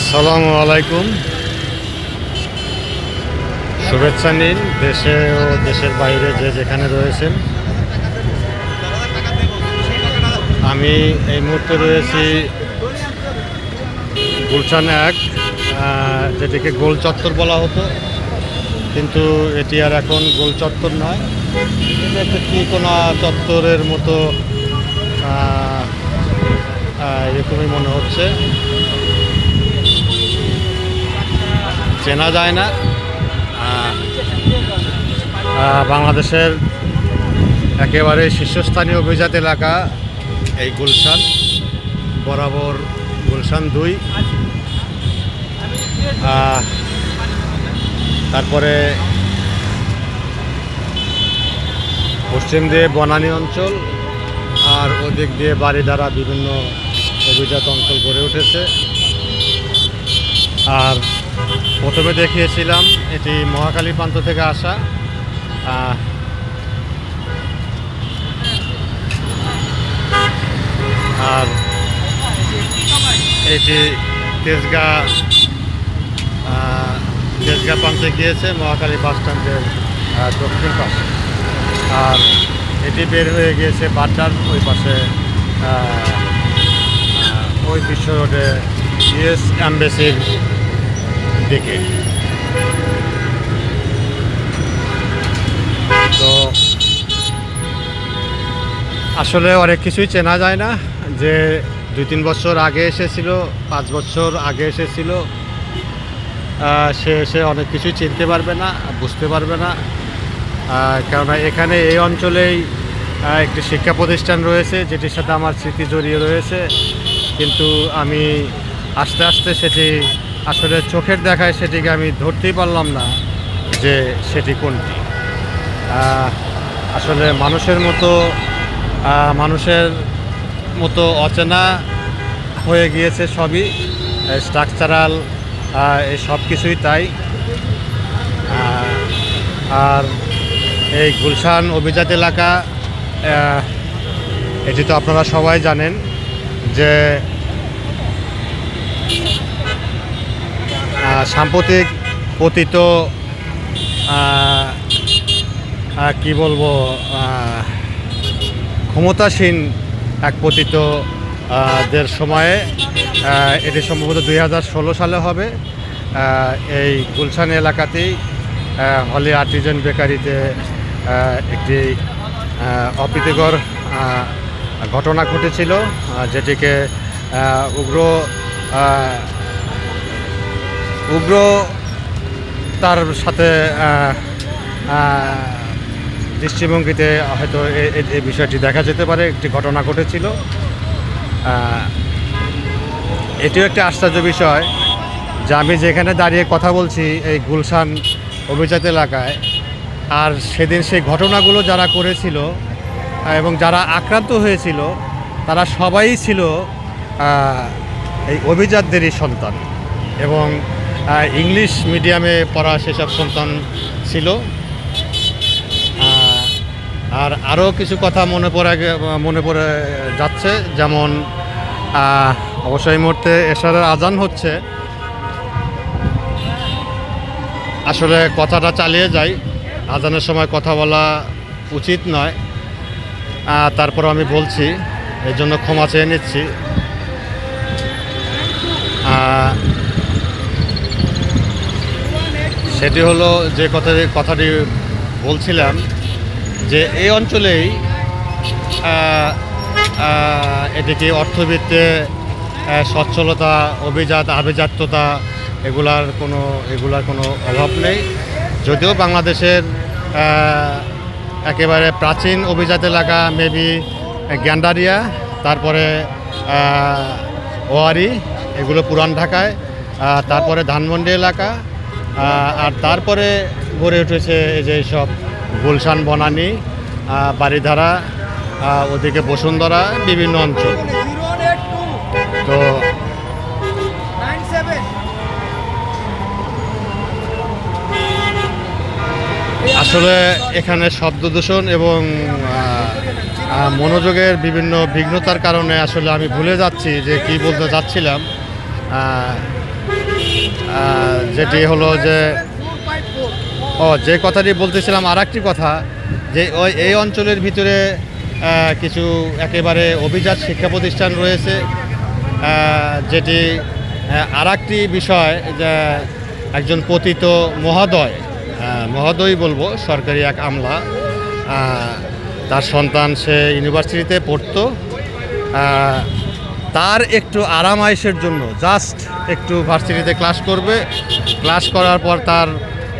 আসসালামু আলাইকুম। শুভেচ্ছা নিন, দেশে ও দেশের বাইরে যে যেখানে রয়েছেন। আমি এই মুহূর্তে রয়েছি গুলশান এক যেটিকে গোল চত্বর বলা হতো। কিন্তু এটি আর এখন গোল চত্বর নয়। ত্রিকোণা চত্বরের মতো এরকমই মনে হচ্ছে। চেনা যায় না। বাংলাদেশের একেবারে শীর্ষস্থানীয় অভিজাত এলাকা এই গুলশান, বরাবর গুলশান দুই। তারপরে পশ্চিম দিয়ে বনানী অঞ্চল আর ওদিক দিয়ে বাড়ি দ্বারা বিভিন্ন অভিজাত অঞ্চল গড়ে উঠেছে। আর প্রথমে দেখিয়েছিলাম এটি মহাকালী প্রান্ত থেকে আসা। আর এটি তেজগা তেজগা প্রান্তে গিয়েছে মহাকালী বাস স্ট্যান্ডের দক্ষিণ পাশে। আর এটি বের হয়ে গিয়েছে বাড্ডার ওই পাশে ওই বিশ্ব রোডে ইউএস অ্যাম্বাসির দিকে। তো আসলে অনেক কিছুই চেনা যায় না যে দুই তিন বছর আগে এসেছিল, পাঁচ বছর আগে এসেছিল। সে এসে অনেক কিছুই চিনতে পারবে না, বুঝতে পারবে না। কেননা এখানে এই অঞ্চলেই একটি শিক্ষা প্রতিষ্ঠান রয়েছে, যেটির সাথে আমার স্মৃতি জড়িয়ে রয়েছে। কিন্তু আমি আস্তে আস্তে সেটি আসলে চোখের দেখায় সেটিকে আমি ধরতেই পারলাম না যে সেটি কোনটি। আসলে মানুষের মতো মানুষের মতো অচেনা হয়ে গিয়েছে সবই স্ট্রাকচারাল এই সব কিছুই তাই। আর এই গুলশান অভিজাত এলাকা এটি তো আপনারা সবাই জানেন যে সাম্প্রতিক পতিত কি বলব ক্ষমতাসীন এক পতিত দের সময়ে এটি সম্ভবত দুই হাজার ষোলো সালে হবে। এই গুলশান এলাকাতেই হলি আর্টিজেন বেকারিতে একটি অপ্রীতিকর ঘটনা ঘটেছিল যেটিকে উগ্র উগ্র তার সাথে দৃষ্টিভঙ্গিতে হয়তো এই বিষয়টি দেখা যেতে পারে, একটি ঘটনা ঘটেছিল। এটিও একটি আশ্চর্য বিষয় যে আমি যেখানে দাঁড়িয়ে কথা বলছি এই গুলশান অভিজাত এলাকায়, আর সেদিন সেই ঘটনাগুলো যারা করেছিল এবং যারা আক্রান্ত হয়েছিল, তারা সবাই ছিল এই অভিজাতদেরই সন্তান। এবং ইংলিশ মিডিয়ামে পড়া সেসব সন্তান ছিল। আর আরও কিছু কথা মনে পড়ে মনে পড়ে যাচ্ছে, যেমন অবশ্যই মুহূর্তে এশারের আজান হচ্ছে। আসলে কথাটা চালিয়ে যাই, আজানের সময় কথা বলা উচিত নয়। তারপর আমি বলছি, এর জন্য ক্ষমা চেয়ে নিচ্ছি। সেটি হলো যে কথা কথাটি বলছিলাম যে এই অঞ্চলেই এটিকে অর্থবিত্তে সচ্ছলতা, অভিজাত, আভিজাত্যতা, এগুলার কোনো এগুলার কোনো অভাব নেই। যদিও বাংলাদেশের একেবারে প্রাচীন অভিজাত এলাকা মেবি গ্যান্ডারিয়া, তারপরে ওয়ারি, এগুলো পুরান ঢাকায় তারপরে ধানমন্ডি এলাকা আর তারপরে গড়ে উঠেছে এই যে সব গুলশান, বনানী বাড়িধারা ওদিকে বসুন্ধরা, বিভিন্ন অঞ্চল। তো আসলে এখানে শব্দ দূষণ এবং মনোযোগের বিভিন্ন বিঘ্নতার কারণে আসলে আমি ভুলে যাচ্ছি যে কি বলতে চাচ্ছিলাম। যেটি হলো যে ও, যে কথাটি বলতেছিলাম আর একটি কথা, যে ওই এই অঞ্চলের ভিতরে কিছু একেবারে অভিজাত শিক্ষা প্রতিষ্ঠান রয়েছে যেটি আর একটি বিষয় যে একজন পতিত মহোদয় মহোদয় বলব, সরকারি এক আমলা তার সন্তান সে ইউনিভার্সিটিতে পড়তো তার একটু আরাম আয়েসের জন্য। জাস্ট একটু ভার্সিটিতে ক্লাস করবে। ক্লাস করার পর তার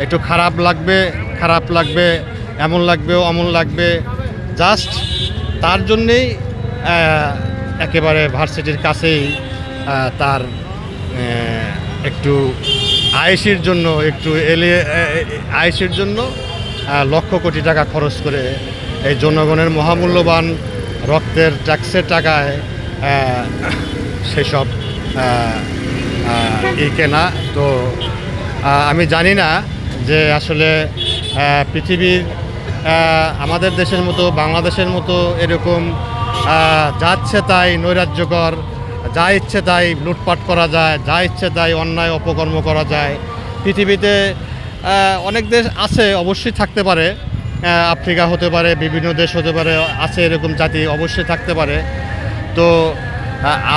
একটু খারাপ লাগবে খারাপ লাগবে, এমন লাগবে, অমন লাগবে। জাস্ট তার জন্যেই একেবারে ভার্সিটির কাছেই তার একটু আয়েসের জন্য, একটু এলে আয়েসের জন্য লক্ষ কোটি টাকা খরচ করে এই জনগণের মহামূল্যবান রক্তের ট্যাক্সের টাকায় সেসব ই কেনা। তো আমি জানি না যে আসলে পৃথিবীর আমাদের দেশের মতো, বাংলাদেশের মতো এরকম যাচ্ছে তাই নৈরাজ্যকর, যা ইচ্ছে তাই লুটপাট করা যায়, যা ইচ্ছে তাই অন্যায় অপকর্ম করা যায়। পৃথিবীতে অনেক দেশ আছে, অবশ্যই থাকতে পারে। আফ্রিকা হতে পারে, বিভিন্ন দেশ হতে পারে, আছে এরকম জাতি, অবশ্যই থাকতে পারে। তো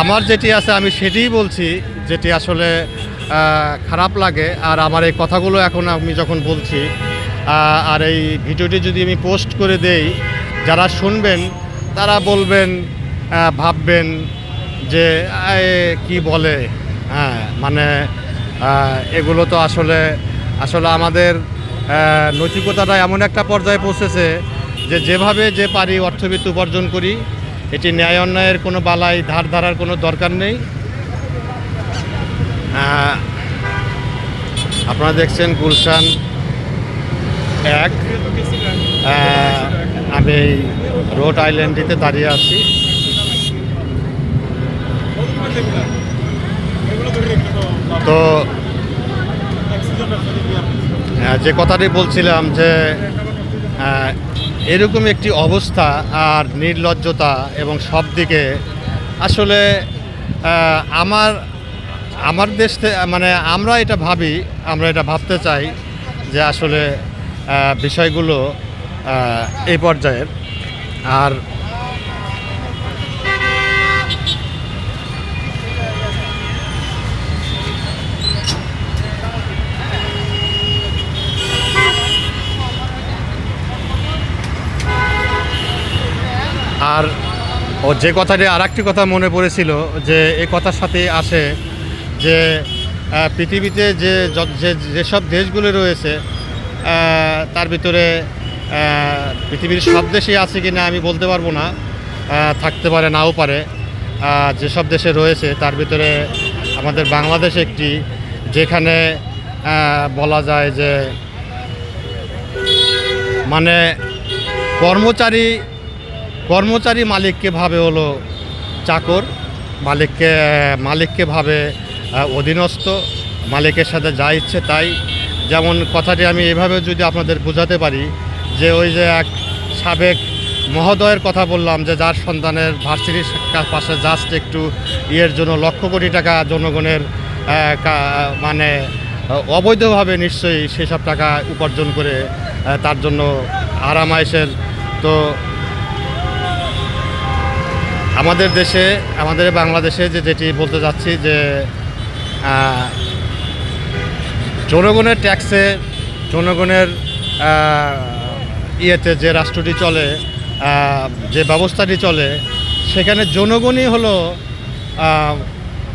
আমার যেটি আছে, আমি সেটিই বলছি, যেটি আসলে খারাপ লাগে। আর আমার এই কথাগুলো এখন আমি যখন বলছি আর এই ভিডিওটি যদি আমি পোস্ট করে দেই, যারা শুনবেন, তারা বলবেন ভাববেন যে কি বলে? হ্যাঁ মানে এগুলো তো আসলে আসলে আমাদের নৈতিকতাটা এমন একটা পর্যায়ে পৌঁছেছে যে, যেভাবে যে পারি অর্থবিত্ত উপার্জন করি এটি ন্যায় অন্যায়ের কোনো বালাই, ধার ধারার কোনো দরকার নেই। আপনারা দেখছেন গুলশান এক। আমি রোড আইল্যান্ডটিতে দাঁড়িয়ে আছি। তো যে কথাটি বলছিলাম যে এরকম একটি অবস্থা আর নির্লজ্জতা এবং সব দিকে আসলে আমার আমার দেশ মানে আমরা এটা ভাবি, আমরা এটা ভাবতে চাই যে আসলে বিষয়গুলো এই পর্যায়ের। আর ও যে কথাটি আর একটি কথা মনে পড়েছিল যে এই কথার সাথে আসে যে পৃথিবীতে যে যেসব দেশগুলো রয়েছে তার ভিতরে পৃথিবীর সব দেশেই আছে কি না আমি বলতে পারব না থাকতে পারে, নাও পারে। যেসব দেশে রয়েছে, তার ভিতরে আমাদের বাংলাদেশ একটি, যেখানে বলা যায় যে মানে কর্মচারী কর্মচারী মালিককে ভাবে হলো চাকর? মালিককে মালিককে ভাবে অধীনস্থ? মালিকের সাথে যা ইচ্ছে তাই। যেমন কথাটি আমি এভাবে যদি আপনাদের বোঝাতে পারি, যে ওই যে এক সাবেক মহোদয়ের কথা বললাম, যে যার সন্তানের ভার্সিটির পাশে জাস্ট একটু ইয়ের জন্য লক্ষ কোটি টাকা জনগণের মানে অবৈধভাবে নিশ্চয়ই সেসব টাকা উপার্জন করে তার জন্য আরামায়েশের। তো আমাদের দেশে, আমাদের বাংলাদেশে যে যেটি বলতে যাচ্ছি যে জনগণের ট্যাক্সে, জনগণের ইয়েতে যে রাষ্ট্রটি চলে যে ব্যবস্থাটি চলে, সেখানে জনগণই হলো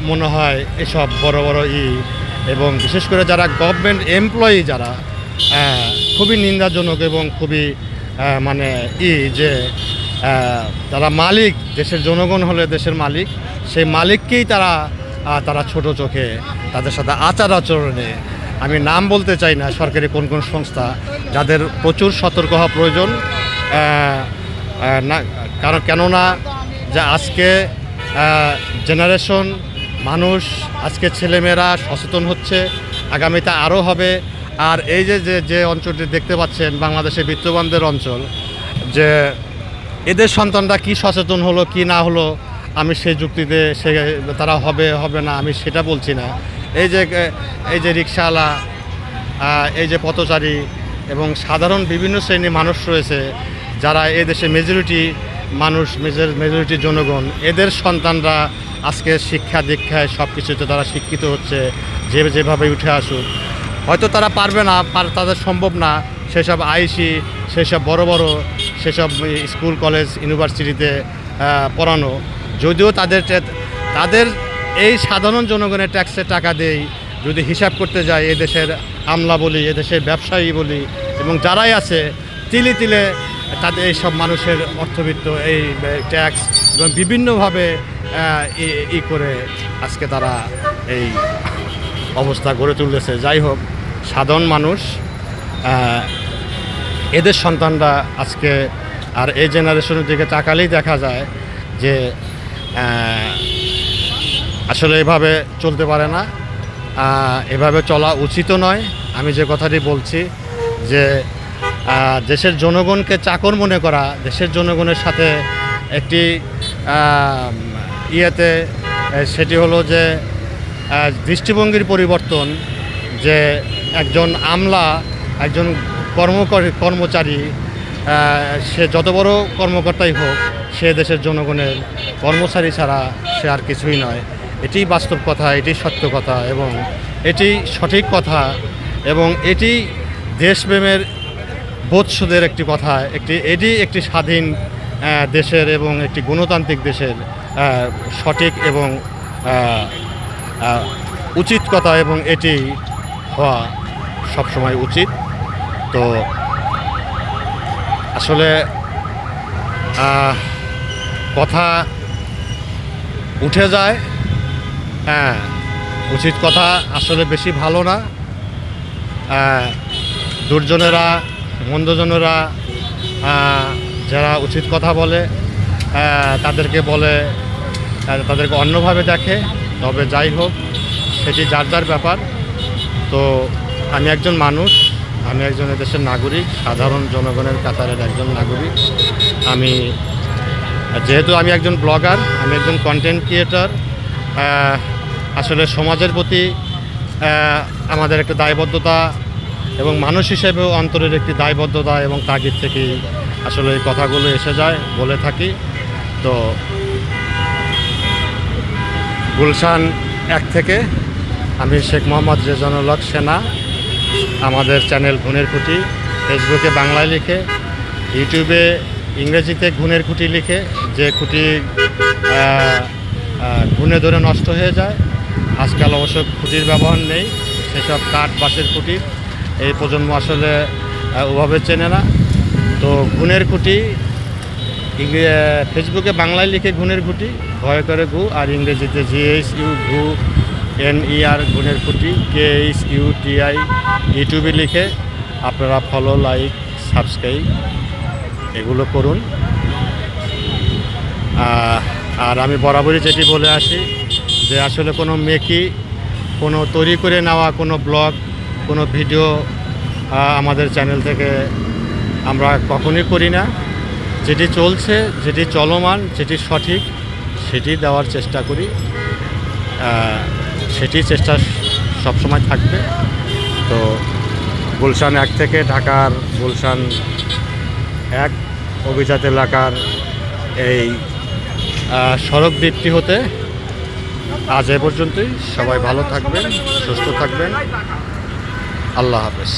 মনে হয় এসব বড় বড় ই এবং বিশেষ করে যারা গভর্নমেন্ট এমপ্লয়ি যারা খুবই নিন্দাজনক এবং খুবই মানে ই যে তারা মালিক, দেশের জনগণ হলে দেশের মালিক। সেই মালিককেই তারা তারা ছোট চোখে তাদের সাথে আচার আচরণে, আমি নাম বলতে চাই না সরকারি কোন কোন সংস্থা, যাদের প্রচুর সতর্ক হওয়া প্রয়োজন। না, কারণ কেননা যে আজকে জেনারেশন মানুষ, আজকে ছেলেমেয়েরা সচেতন হচ্ছে, আগামীতে আরও হবে। আর এই যে যে যে অঞ্চলটি দেখতে পাচ্ছেন, বাংলাদেশের বিত্তবানদের অঞ্চল, যে এদের সন্তানরা কি সচেতন হলো, কি না হলো, আমি সেই যুক্তিতে সে তারা হবে হবে না, আমি সেটা বলছি না। এই যে এই যে রিক্সাওয়ালা এই যে পথচারী এবং সাধারণ বিভিন্ন শ্রেণির মানুষ রয়েছে, যারা এই দেশে মেজরিটি মানুষ মেজর মেজরিটি জনগণ, এদের সন্তানরা আজকে শিক্ষা দীক্ষায় সব কিছুতে তারা শিক্ষিত হচ্ছে, যে যেভাবে উঠে আসুক। হয়তো তারা পারবে না, পার- তাদের সম্ভব না, সেসব আইসি, সেসব বড় বড় সেসব স্কুল, কলেজ, ইউনিভার্সিটিতে পড়ানো। যদিও তাদের তাদের এই সাধারণ জনগণের ট্যাক্সের টাকা দেই যদি হিসাব করতে যাই এদেশের আমলা বলি এদেশের ব্যবসায়ী বলি, এবং যারাই আছে, তিলে তিলে তাদের এই সব মানুষের অর্থবিত্ত এই ট্যাক্স এবং বিভিন্নভাবে ই- করে আজকে তারা এই অবস্থা গড়ে তুলেছে যাই হোক, সাধারণ মানুষ এদের সন্তানরা আজকে আর এই জেনারেশনের দিকে তাকালেই দেখা যায় যে আসলে এভাবে চলতে পারে না। এভাবে চলা উচিতও নয়। আমি যে কথাটি বলছি যে দেশের জনগণকে চাকর মনে করা, দেশের জনগণের সাথে একটি ইয়েতে সেটি হলো যে দৃষ্টিভঙ্গির পরিবর্তন যে একজন আমলা, একজন কর্মকর- কর্মচারী সে যত বড় কর্মকর্তাই হোক, সে দেশের জনগণের কর্মচারী ছাড়া সে আর কিছুই নয়। এটি বাস্তব কথা, এটি সত্য কথা এবং এটি সঠিক কথা এবং এটি দেশপ্রেমের বোধসুদের একটি কথা, একটি, এটি একটি স্বাধীন দেশের এবং একটি গণতান্ত্রিক দেশের সঠিক এবং উচিত কথা এবং এটি হওয়া সবসময় উচিত। তো আসলে কথা উঠে যায়। হ্যাঁ উচিত কথা আসলে বেশি ভালো না। দুর্জনেরা, মন্দজনেরা যারা উচিত কথা বলে তাদেরকে বলে তাদেরকে অন্যভাবে দেখে। তবে যাই হোক, সেটি যার যার ব্যাপার। তো আমি একজন মানুষ আমি একজন দেশের নাগরিক, সাধারণ জনগণের কাতারের একজন নাগরিক। আমি, যেহেতু আমি একজন ব্লগার, আমি একজন কন্টেন্ট ক্রিয়েটর আসলে সমাজের প্রতি আমাদের একটা দায়বদ্ধতা এবং মানুষ হিসেবেও অন্তরের একটি দায়বদ্ধতা এবং তাগিদ থেকে আসলে এই কথাগুলো এসে যায়, বলে থাকি। তো, গুলশান এক থেকে আমি শেখ মোহাম্মদ রেজানুল সেনা আমাদের চ্যানেল গুণের খুঁটি ফেসবুকে বাংলায় লিখে ইউটিউবে ইংরেজিতে গুণের খুঁটি লিখে যে খুঁটি আহ, ধরে নষ্ট হয়ে যায়। আজকাল অবশ্য খুঁটির ব্যবহার নেই সেসব কাঠ বাঁশের খুঁটি এই প্রজন্ম আসলে ওভাবে চেনে না। তো গুণের খুঁটি ফেসবুকে বাংলায় লিখে গুণের খুঁটি ভয় করে গু আর ইংরেজিতে জিএইচ ইউ ঘু এন ই আর গুণের খুঁটি K H U T I ইউটিউবে লিখে আপনারা ফলো লাইক সাবস্ক্রাইব এগুলো করুন। আর আমি বরাবরই যেটি বলে আসি যে আসলে কোনো মেকি, কোনো তৈরি করে নেওয়া, কোনো ব্লগ, কোনো ভিডিও আমাদের চ্যানেল থেকে আমরা কখনই করি না। যেটি চলছে, যেটি চলমান, যেটি সঠিক, সেটি দেওয়ার চেষ্টা করি। সেটি চেষ্টা সবসময় থাকবে। তো গুলশান এক থেকে ঢাকার গুলশান এক, অভিজাত এলাকার এই সড়ক দ্বীপটি হতে আজ এ পর্যন্তই। সবাই ভালো থাকবেন, সুস্থ থাকবেন। আল্লাহ হাফেজ।